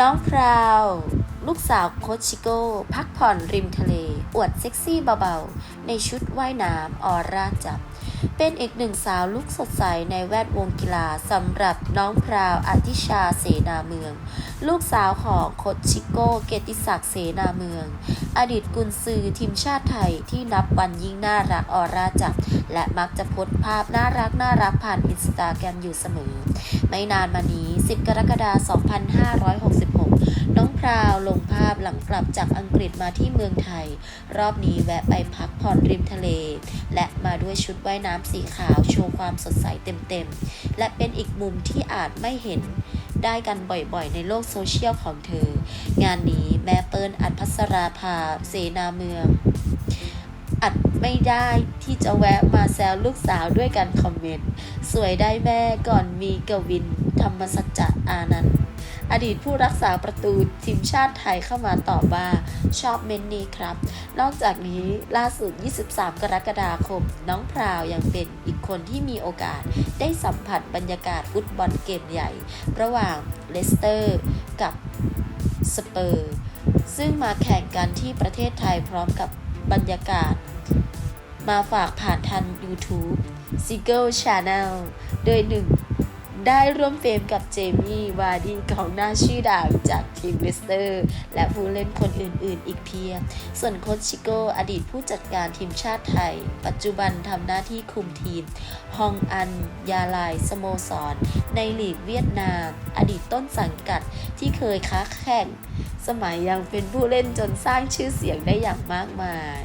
น้องพราว ลูกสาวโคชิโก้ พักผ่อนริมทะเล อวดเซ็กซี่เบาๆ ในชุดว่ายน้ำออร่าจับ เป็นอีกหนึ่งสาวลุกสดใสในแวดวงกีฬาสำหรับน้องพราวอธิชาเสนาเมือง ลูกสาวของโคชิโก้เกติศักดิ์เสนาเมือง อดีตกุนซือทีมชาติไทยที่นับวันยิ่งน่ารักออร่าจับ และมักจะโพสภาพน่ารักน่ารักผ่านอินสตาแกรมอยู่เสมอ ไม่นานมานี้ 10 กรกฎาคม 2566น้องพ ราวลงภาพหลังกลับจากอังกฤษมาที่เมืองไทย รอบนี้แวะไปพักผ่อนริมทะเล และมาด้วยชุดว่ายน้ำสีขาวโชว์ความสดใสเต็มๆ และเป็นอีกมุมที่อาจไม่เห็นได้กันบ่อยๆ ในโลกโซเชียลของเธอ งานนี้แม่เปิ้ลอัดพัสราภา เสนาเมือง ไม่ได้ที่จะแวะมาแซวลูกสาวด้วยการคอมเมนต์ สวยได้แม่ก่อนมีกวิน ธรรมสัจจะอานันต์อดีตผู้รักษาประตูทีมชาติไทยเข้ามาตอบว่าชอบเมนนี้ครับ นอกจากนี้ล่าสุด 23 กรกฎาคม น้องพราวยังเป็นอีกคนที่มีโอกาสได้สัมผัสบรรยากาศฟุตบอลเกมใหญ่ ระหว่างเลสเตอร์กับสเปอร์ ซึ่งมาแข่งกันที่ประเทศไทยพร้อมกับบรรยากาศ มาฝากผ่านทาง YouTube s i g l e Channel โดยหนึ่งได้ร่วมเฟรมกับเจมี่วาร์ดีของหน้าชื่อดังจากทีมเลสเตอร์ และผู้เล่นคนอื่นๆ อีกเพียบ ส่วนโคชชิโกอดีตผู้จัดการทีมชาติไทย ปัจจุบันทำหน้าที่คุมทีม ฮองอัน ยาลาย สโมสร ในลีกเวียดนาม อดีตต้นสังกัดที่เคยค้าแข่ง สมัยยังเป็นผู้เล่นจนสร้างชื่อเสียงได้อย่างมากมาย